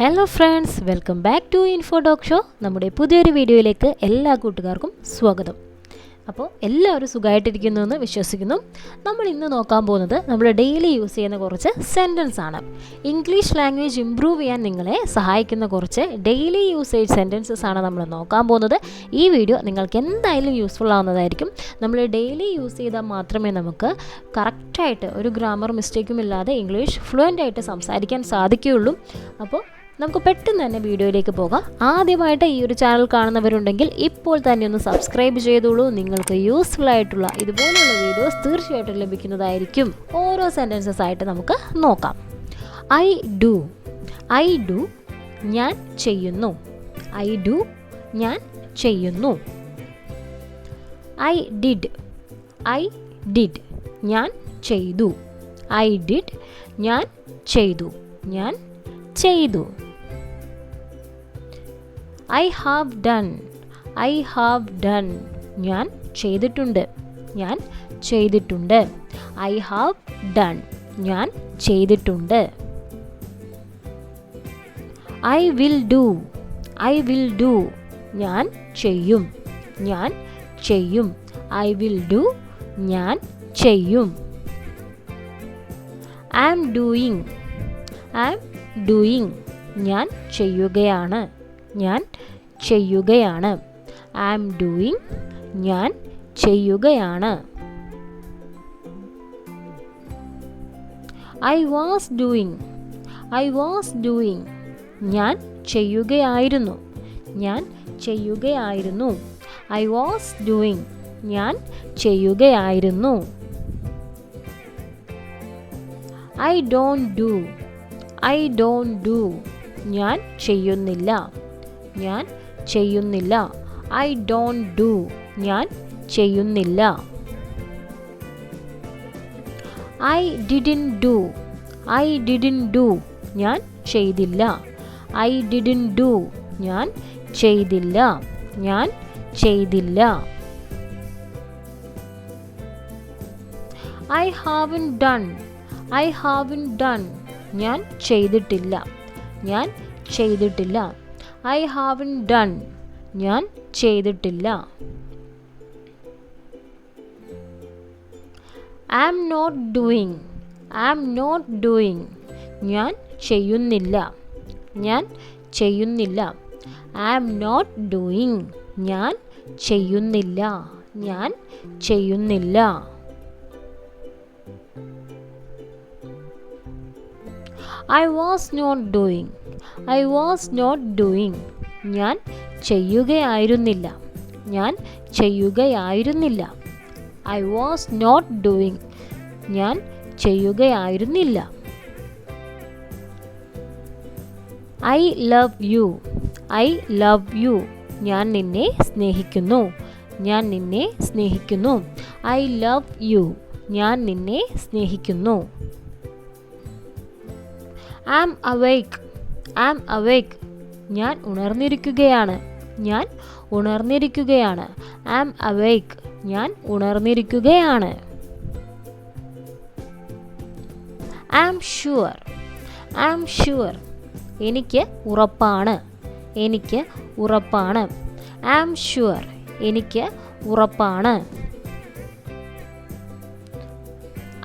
Hello friends welcome back to info doc show നമ്മുടെ പുതിയൊരു വീഡിയോയിലേക്ക് എല്ലാ കൂട്ടുകാർക്കും സ്വാഗതം. അപ്പോൾ എല്ലാവരും സുഖമായിട്ടിരിക്കുന്നു എന്ന് വിശ്വസിക്കുന്നു. നമ്മൾ ഇന്ന് നോക്കാൻ പോകുന്നത് നമ്മൾ ഡെയിലി യൂസ് ചെയ്യുന്ന കുറച്ച് സെന്റൻസ് ആണ്. ഇംഗ്ലീഷ് ലാംഗ്വേജ് ഇമ്പ്രൂവ് ചെയ്യാൻ നിങ്ങളെ സഹായിക്കുന്ന കുറച്ച് ഡെയിലി യൂസേജ് സെന്റൻസസ് ആണ് നമ്മൾ നോക്കാൻ പോകുന്നത്. ഈ വീഡിയോ നിങ്ങൾക്ക് എന്തായാലും യൂസ്ഫുൾ ആവുന്നതായിരിക്കും. നമ്മൾ ഡെയിലി യൂസ് ചെയ്താൽ മാത്രമേ നമുക്ക് കറക്റ്റായിട്ട് ഒരു ഗ്രാമർ മിസ്റ്റേക്കും ഇല്ലാതെ ഇംഗ്ലീഷ് ഫ്ലുവന്റ് ആയിട്ട് സംസാരിക്കാൻ സാധിക്കുകയുള്ളൂ. അപ്പോൾ നമുക്ക് പെട്ടെന്ന് തന്നെ വീഡിയോയിലേക്ക് പോകാം. ആദ്യമായിട്ട് ഈ ഒരു ചാനൽ കാണുന്നവരുണ്ടെങ്കിൽ ഇപ്പോൾ തന്നെ ഒന്ന് സബ്സ്ക്രൈബ് ചെയ്തോളൂ. നിങ്ങൾക്ക് യൂസ്ഫുൾ ആയിട്ടുള്ള ഇതുപോലുള്ള വീഡിയോസ് തീർച്ചയായിട്ടും ലഭിക്കുന്നതായിരിക്കും. ഓരോ സെന്റൻസസ് ആയിട്ട് നമുക്ക് നോക്കാം. ഐ ഡു ഐ ഡു ഞാൻ ചെയ്യുന്നു. ഐ ഡു ഞാൻ ചെയ്യുന്നു. ഐ ഡിഡ് ഐ ഡിഡ് ഞാൻ ചെയ്തു. ഐ ഡിഡ് ഞാൻ ചെയ്തു. ഞാൻ ചെയ്തു. I have done I have done ഞാൻ ചെയ്തിട്ടുണ്ട്. ഞാൻ ചെയ്തിട്ടുണ്ട്. ഐ ഹാവ് ഡൺ ഞാൻ ചെയ്തിട്ടുണ്ട്. I will do I will do ഞാൻ ചെയ്യും. ഞാൻ ചെയ്യും. ഐ വിൽ ഡു ഞാൻ ചെയ്യും. I am doing I am doing ഞാൻ ചെയ്യുകയാണ്. ഞാൻ ചെയ്യുകയാണ്. ഐ ആം ഡൂയിങ് ഞാൻ ചെയ്യുകയാണ്. I was doing I was doing ഞാൻ ചെയ്യുകയായിരുന്നു. ഞാൻ ചെയ്യുകയായിരുന്നു. ഐ വാസ് ഡൂയിങ് ഞാൻ ചെയ്യുകയായിരുന്നു. I don't do I don't do ഞാൻ ചെയ്യുന്നില്ല. ഞാൻ ചെയ്യുന്നില്ല. I don't do. ഞാൻ ചെയ്യുന്നില്ല. I didn't do. I didn't do. ഞാൻ ചെയ്തില്ല. I didn't do. ഞാൻ ചെയ്തില്ല. ഞാൻ ചെയ്തില്ല. I haven't done. I haven't done. ഞാൻ ചെയ്തിട്ടില്ല. ഞാൻ ചെയ്തിട്ടില്ല. ഐ ഹാവൻ ഡൺ ഞാൻ ചെയ്തിട്ടില്ല. I am not doing I am not doing ഞാൻ ചെയ്യുന്നില്ല. ഞാൻ ചെയ്യുന്നില്ല. ഐ ആം നോട്ട് ഡൂയിങ് ഞാൻ ചെയ്യുന്നില്ല. ഞാൻ ചെയ്യുന്നില്ല. I was not doing I was not doing ഞാൻ ചെയ്യുകയായിരുന്നില്ല. ഞാൻ ചെയ്യുകയായിരുന്നില്ല. ഐ വാസ് നോട്ട് ഡൂയിങ് ഞാൻ ചെയ്യുകയായിരുന്നില്ല. I love you I love you ഞാൻ നിന്നെ സ്നേഹിക്കുന്നു. ഞാൻ നിന്നെ സ്നേഹിക്കുന്നു. ഐ ലവ് യു ഞാൻ നിന്നെ സ്നേഹിക്കുന്നു. ആം അവേക്ക് ആം അവേക്ക് ഞാൻ ഉണർന്നിരിക്കുകയാണ്. ഞാൻ ഉണർന്നിരിക്കുകയാണ്. ആം അവേക്ക് ഞാൻ ഉണർന്നിരിക്കുകയാണ്. ആം ഷുവർ ആം ഷുവർ എനിക്ക് ഉറപ്പാണ്. എനിക്ക് ഉറപ്പാണ്. ആം ഷുവർ എനിക്ക് ഉറപ്പാണ്.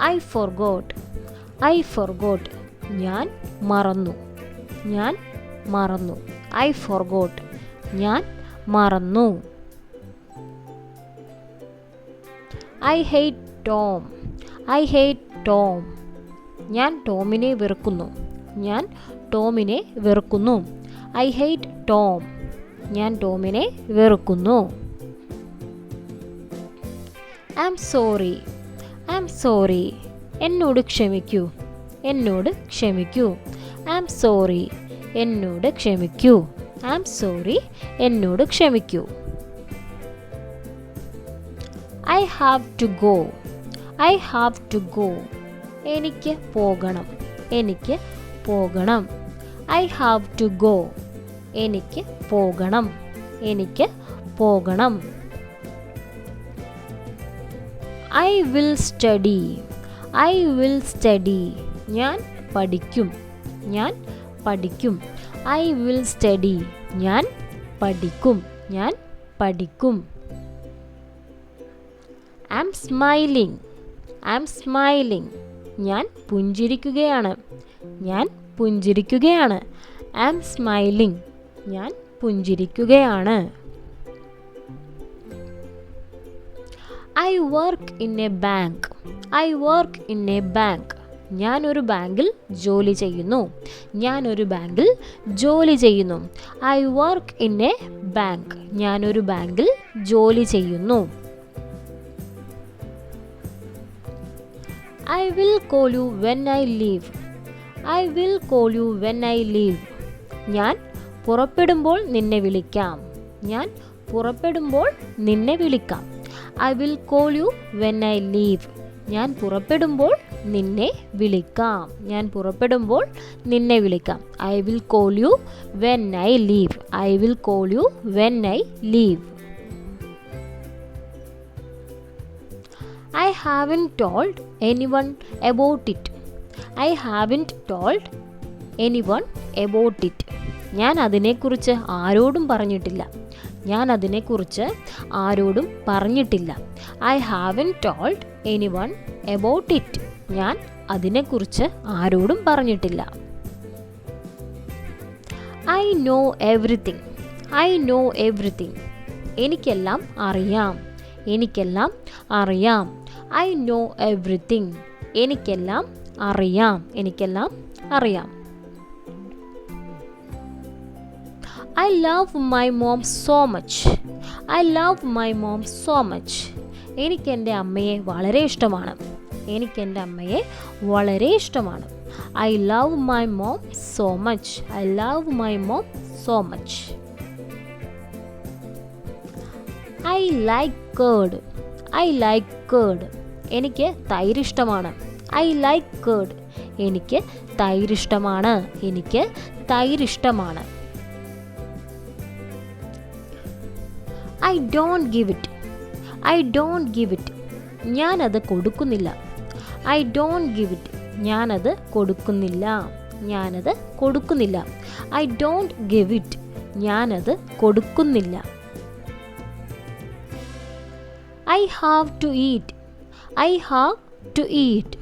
I forgot I forgot ഞാൻ മറന്നു. ഞാൻ മറന്നു. ഐ ഫോർഗോട്ട് ഞാൻ മറന്നു. I hate Tom I hate Tom ഞാൻ ടോമിനെ വെറുക്കുന്നു. ഞാൻ ടോമിനെ വെറുക്കുന്നു. ഐ ഹെയ്റ്റ് ടോം ഞാൻ ടോമിനെ വെറുക്കുന്നു. I am sorry I am sorry എന്നോട് ക്ഷമിക്കൂ. എന്നോട് ക്ഷമിക്കൂ. ഐ ആം സോറി എന്നോട് ക്ഷമിക്കൂ. ഐ ആം സോറി എന്നോട് ക്ഷമിക്കൂ. I have to go I have to go എനിക്ക് പോകണം. എനിക്ക് പോകണം. ഐ ഹാവ് ടു ഗോ എനിക്ക് പോകണം. എനിക്ക് പോകണം. I will study I will study ഞാൻ പഠിക്കും. ഞാൻ പഠിക്കും. ഐ വിൽ സ്റ്റഡി ഞാൻ പഠിക്കും. ഞാൻ പഠിക്കും. I'm smiling I'm smiling ഞാൻ പുഞ്ചിരിക്കുകയാണ്. ഞാൻ പുഞ്ചിരിക്കുകയാണ്. ഐ എം സ്മൈലിംഗ് ഞാൻ പുഞ്ചിരിക്കുകയാണ്. I work in a bank I work in a bank ഞാനൊരു ബാങ്കിൽ ജോലി ചെയ്യുന്നു. ഞാനൊരു ബാങ്കിൽ ജോലി ചെയ്യുന്നു. I work in a bank. ഞാനൊരു ബാങ്കിൽ ജോലി ചെയ്യുന്നു. I will call you when I leave. I will call you when I leave. ഞാൻ പുറപ്പെടുമ്പോൾ നിന്നെ വിളിക്കാം. ഞാൻ പുറപ്പെടുമ്പോൾ നിന്നെ വിളിക്കാം. I will call you when I leave. ഞാൻ പുറപ്പെടുമ്പോൾ നിന്നെ വിളിക്കാം. ഞാൻ പുറപ്പെടുമ്പോൾ നിന്നെ വിളിക്കാം. I will call you when I leave I will call you when I leave I haven't told anyone about it I haven't told anyone about it ഞാൻ അതിനെക്കുറിച്ച് ആരോടും പറഞ്ഞിട്ടില്ല. ഞാൻ അതിനെക്കുറിച്ച് ആരോടും പറഞ്ഞിട്ടില്ല. I haven't told anyone about it ഞാൻ അതിനെക്കുറിച്ച് ആരോടും പറഞ്ഞിട്ടില്ല. I know everything I know everything എനിക്കെല്ലാം അറിയാം. എനിക്കെല്ലാം അറിയാം. ഐ നോ എവറിത്തിങ് എനിക്കെല്ലാം അറിയാം. എനിക്കെല്ലാം അറിയാം. I love my mom so much I love my mom so much എനിക്ക് എന്റെ അമ്മയെ വളരെ ഇഷ്ടമാണ്. എനിക്ക് എന്റെ അമ്മയെ വളരെ ഇഷ്ടമാണ്. I love my mom so much I love my mom so much I like curd I like curd എനിക്ക് തൈര് ഇഷ്ടമാണ് ഐ ലൈക്ക് കേഡ് എനിക്ക് തൈര് ഇഷ്ടമാണ് എനിക്ക് തൈര് I don't give it I don't give it ഞാനത് കൊടുക്കുന്നില്ല. ഐ ഡോണ്ട് ഗിവ് ഇറ്റ് ഞാനത് കൊടുക്കുന്നില്ല. ഞാനത് കൊടുക്കുന്നില്ല. ഐ ഡോണ്ട് ഗിവ് ഇറ്റ് ഞാനത് കൊടുക്കുന്നില്ല. I have to eat I have to eat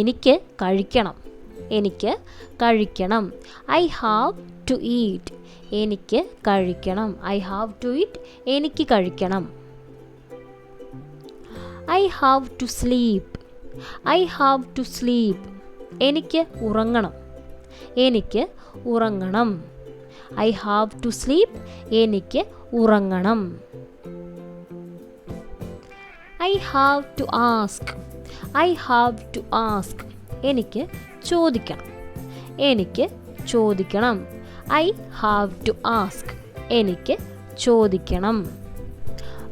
എനിക്ക് കഴിക്കണം. എനിക്ക് കഴിക്കണം. ഐ ഹാവ് ടു ഈറ്റ് എനിക്ക് കഴിക്കണം. ഐ ഹാവ് ടു ഈറ്റ് എനിക്ക് കഴിക്കണം. I have to sleep I have to sleep എനിക്ക് ഉറങ്ങണം. എനിക്ക് ഉറങ്ങണം. ഐ ഹാവ് ടു സ്ലീപ്പ് എനിക്ക് ഉറങ്ങണം. I have to ask I have to ask എനിക്ക് ചോദിക്കണം. എനിക്ക് ചോദിക്കണം. I have to ask. എനിക്ക് ചോദിക്കണം.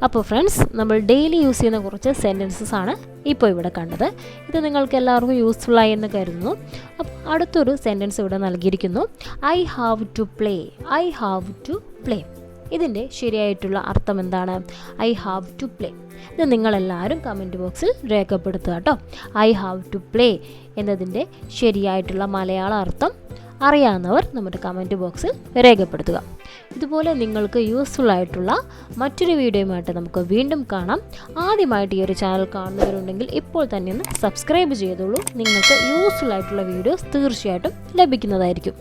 അപ്പോൾ ഫ്രണ്ട്സ് നമ്മൾ ഡെയിലി യൂസ് ചെയ്യുന്ന കുറച്ച് സെന്റൻസസ് ആണ് ഇപ്പോൾ ഇവിടെ കണ്ടത്. ഇത് നിങ്ങൾക്ക് എല്ലാവർക്കും ആയി എന്ന് കരുതുന്നു. അപ്പോൾ അടുത്തൊരു സെന്റൻസ് ഇവിടെ നൽകിയിരിക്കുന്നു. I have to play. I have to play. ഇതിന്റെ ശരിയായിട്ടുള്ള അർത്ഥം എന്താണ് ഐ ഹാവ് ടു പ്ലേ ഇത് നിങ്ങളെല്ലാവരും കമന്റ് ബോക്സിൽ രേഖപ്പെടുത്തുക കേട്ടോ. ഐ ഹാവ് ടു പ്ലേ എന്നതിന്റെ ശരിയായിട്ടുള്ള മലയാള അർത്ഥം അറിയാവുന്നവർ നമ്മുടെ കമന്റ് ബോക്സിൽ രേഖപ്പെടുത്തുക. ഇതുപോലെ നിങ്ങൾക്ക് യൂസ്ഫുൾ ആയിട്ടുള്ള മറ്റൊരു വീഡിയോയുമായിട്ട് നമുക്ക് വീണ്ടും കാണാം. ആദ്യമായിട്ട് ഈ ഒരു ചാനൽ കാണുന്നവരുണ്ടെങ്കിൽ ഇപ്പോൾ തന്നെ ഒന്ന് സബ്സ്ക്രൈബ് ചെയ്തോളൂ. നിങ്ങൾക്ക് യൂസ്ഫുൾ ആയിട്ടുള്ള വീഡിയോസ് തീർച്ചയായിട്ടും ലഭിക്കുന്നതായിരിക്കും.